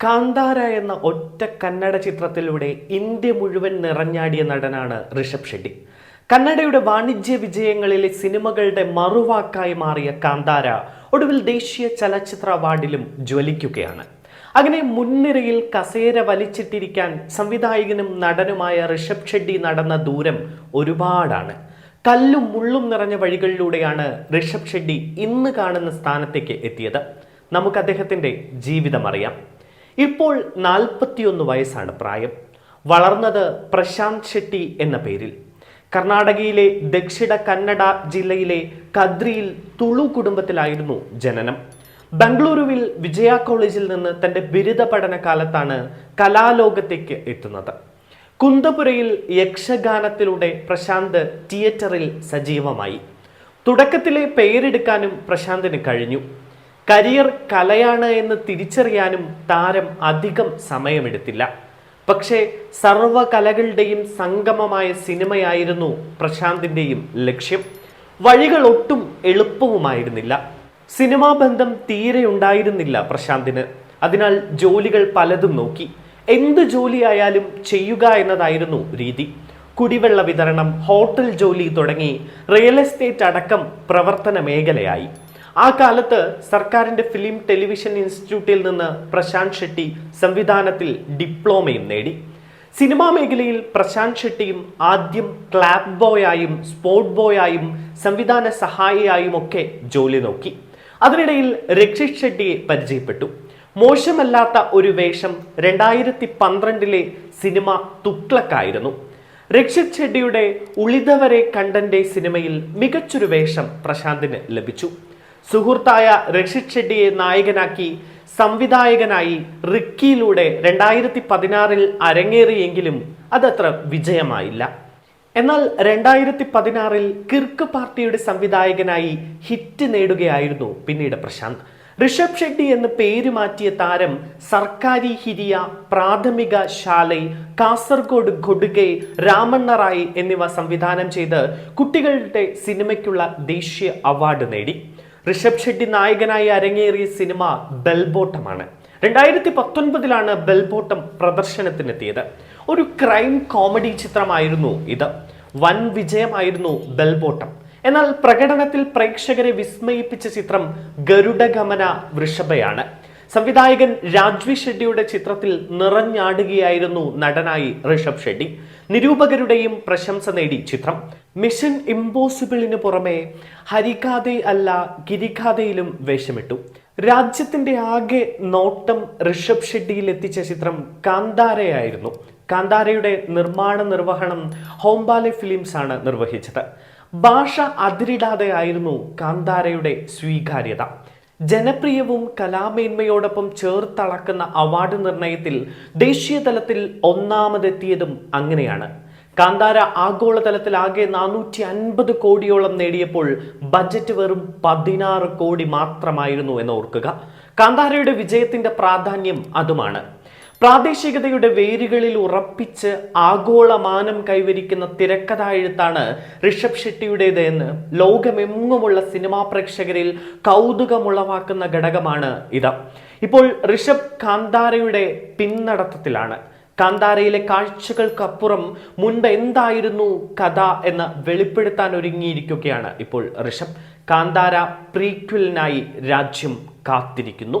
കാന്താര എന്ന ഒറ്റ കന്നഡ ചിത്രത്തിലൂടെ ഇന്ത്യ മുഴുവൻ നിറഞ്ഞാടിയ നടനാണ് ഋഷഭ് ഷെട്ടി. കന്നഡയുടെ വാണിജ്യ വിജയങ്ങളിലെ സിനിമകളുടെ മറുവാക്കായി മാറിയ കാന്താര ഒടുവിൽ ദേശീയ ചലച്ചിത്ര അവാർഡിലും ജ്വലിക്കുകയാണ്. അങ്ങനെ മുൻനിരയിൽ കസേര വലിച്ചിട്ടിരിക്കാൻ സംവിധായകനും നടനുമായ ഋഷഭ് ഷെട്ടി നടന്ന ദൂരം ഒരുപാടാണ്. കല്ലും മുള്ളും നിറഞ്ഞ വഴികളിലൂടെയാണ് ഋഷഭ് ഷെട്ടി ഇന്ന് കാണുന്ന സ്ഥാനത്തേക്ക് എത്തിയത്. നമുക്ക് അദ്ദേഹത്തിന്റെ ജീവിതം അറിയാം. ഇപ്പോൾ നാൽപ്പത്തിയൊന്ന് വയസ്സാണ് പ്രായം. വളർന്നത് പ്രശാന്ത് ഷെട്ടി എന്ന പേരിൽ. കർണാടകയിലെ ദക്ഷിണ കന്നഡ ജില്ലയിലെ കദ്രിയിൽ തുളു കുടുംബത്തിലായിരുന്നു ജനനം. ബംഗളൂരുവിൽ വിജയ കോളേജിൽ നിന്ന് തന്റെ ബിരുദ പഠന കാലത്താണ് കലാലോകത്തേക്ക് എത്തുന്നത്. കുന്തപുരയിൽ യക്ഷഗാനത്തിലൂടെ പ്രശാന്ത് തിയേറ്ററിൽ സജീവമായി. തുടക്കത്തിലെ പേരെടുക്കാനും പ്രശാന്തിന് കഴിഞ്ഞു. കരിയർ കലയാണ് എന്ന് തിരിച്ചറിയാനും താരം അധികം സമയമെടുത്തില്ല. പക്ഷേ സർവകലകളുടെയും സംഗമമായ സിനിമയായിരുന്നു പ്രശാന്തിന്റെയും ലക്ഷ്യം. വഴികൾ ഒട്ടും എളുപ്പവുമായിരുന്നില്ല. സിനിമാ ബന്ധം തീരെ ഉണ്ടായിരുന്നില്ല പ്രശാന്തിന്. അതിനാൽ ജോലികൾ പലതും നോക്കി. എന്ത് ജോലിയായാലും ചെയ്യുക എന്നതായിരുന്നു രീതി. കുടിവെള്ള വിതരണം ഹോട്ടൽ ജോലി തുടങ്ങി റിയൽ എസ്റ്റേറ്റ് അടക്കം പ്രവർത്തന മേഖലയായി. ആ കാലത്ത് സർക്കാരിന്റെ ഫിലിം ടെലിവിഷൻ ഇൻസ്റ്റിറ്റ്യൂട്ടിൽ നിന്ന് പ്രശാന്ത് ഷെട്ടി സംവിധാനത്തിൽ ഡിപ്ലോമയും നേടി. സിനിമാ മേഖലയിൽ പ്രശാന്ത് ഷെട്ടിയും ആദ്യം ക്ലാബ് ബോയായും സ്പോർട്ട് ബോയായും സംവിധാന സഹായിയായും ഒക്കെ ജോലി നോക്കി. അതിനിടയിൽ രക്ഷിത് ഷെട്ടിയെ പരിചയപ്പെട്ടു. മോശമല്ലാത്ത ഒരു വേഷം രണ്ടായിരത്തി പന്ത്രണ്ടിലെ സിനിമ തുക്ലക്കായിരുന്നു രക്ഷിത് ഷെട്ടിയുടെ ഉളിതവരെ കണ്ടന്റെ സിനിമയിൽ മികച്ചൊരു വേഷം പ്രശാന്തിന് ലഭിച്ചു. സുഹൃത്തായ രക്ഷിത് ഷെട്ടിയെ നായകനാക്കി സംവിധായകനായി റിക്കിയിലൂടെ രണ്ടായിരത്തി പതിനാറിൽ അരങ്ങേറിയെങ്കിലും അതത്ര വിജയമായില്ല. എന്നാൽ രണ്ടായിരത്തി പതിനാറിൽ കിർക്ക് പാർട്ടിയുടെ സംവിധായകനായി ഹിറ്റ് നേടുകയായിരുന്നു പിന്നീട് പ്രശാന്ത്. ഋഷഭ് ഷെട്ടി എന്ന് പേര് മാറ്റിയ താരം സർക്കാരി ഹിരിയ പ്രാഥമിക ശാലൈ കാസർഗോഡ് ഘൊടുകെ രാമണ്ണറായി എന്നിവ സംവിധാനം ചെയ്ത് കുട്ടികളുടെ സിനിമയ്ക്കുള്ള ദേശീയ അവാർഡ് നേടി. ഋഷഭ് ഷെട്ടി നായകനായി അരങ്ങേറിയ സിനിമ ബെൽബോട്ടമാണ്. രണ്ടായിരത്തി പത്തൊൻപതിലാണ് ബെൽബോട്ടം പ്രദർശനത്തിനെത്തിയത്. ഒരു ക്രൈം കോമഡി ചിത്രമായിരുന്നു ഇത്. വൻ വിജയമായിരുന്നു ബെൽബോട്ടം. എന്നാൽ പ്രകടനത്തിൽ പ്രേക്ഷകരെ വിസ്മയിപ്പിച്ച ചിത്രം ഗരുഡഗമന വൃഷഭയാണ്. സംവിധായകൻ രാജ്വി ഷെഡ്ഡിയുടെ ചിത്രത്തിൽ നിറഞ്ഞാടുകയായിരുന്നു നടനായി ഋഷഭ് ഷെഡ്ഡി. നിരൂപകരുടെയും പ്രശംസ നേടി ചിത്രം. മിഷൻ ഇമ്പോസിബിളിന് പുറമെ ഹരികാതെ അല്ല ഗിരികാതയിലും വേഷമിട്ടു. രാജ്യത്തിന്റെ ആകെ നോട്ടം ഋഷഭ് ഷെട്ടിയിൽ എത്തിച്ച ചിത്രം കാന്താരയായിരുന്നു. കാന്താരയുടെ നിർമ്മാണ നിർവഹണം ഹോംബാലെ ഫിലിംസ് ആണ് നിർവഹിച്ചത്. ഭാഷ അതിരിടാതെ ആയിരുന്നു കാന്താരയുടെ സ്വീകാര്യത. ജനപ്രിയവും കലാമേന്മയോടൊപ്പം ചേർത്തളക്കുന്ന അവാർഡ് നിർണയത്തിൽ ദേശീയതലത്തിൽ ഒന്നാമതെത്തിയതും അങ്ങനെയാണ്. കാന്താര ആഗോളതലത്തിൽ ആകെ നാനൂറ്റി അൻപത് കോടിയോളം നേടിയപ്പോൾ ബജറ്റ് വെറും പതിനാറ് കോടി മാത്രമായിരുന്നു എന്ന് ഓർക്കുക. കാന്താരയുടെ വിജയത്തിന്റെ പ്രാധാന്യം അതുമാണ്. പ്രാദേശികതയുടെ വേരുകളിൽ ഉറപ്പിച്ച് ആഗോളമാനം കൈവരിക്കുന്ന തിരക്കഥ എഴുത്താണ് ഋഷഭ് ഷെട്ടിയുടേത് എന്ന് ലോകമെങ്ങുമുള്ള സിനിമാ പ്രേക്ഷകരിൽ കൗതുകമുളവാക്കുന്ന ഘടകമാണ് ഇത്. ഇപ്പോൾ ഋഷഭ് കാന്താരയുടെ പിന്നടത്തത്തിലാണ് കാന്താരയിലെ കാഴ്ചകൾക്കപ്പുറം മുൻപ് എന്തായിരുന്നു കഥ എന്ന് വെളിപ്പെടുത്താൻ ഒരുങ്ങിയിരിക്കുകയാണ് ഇപ്പോൾ ഋഷഭ്. കാന്താര പ്രീക്വലിനായി രാജ്യം കാത്തിരിക്കുന്നു.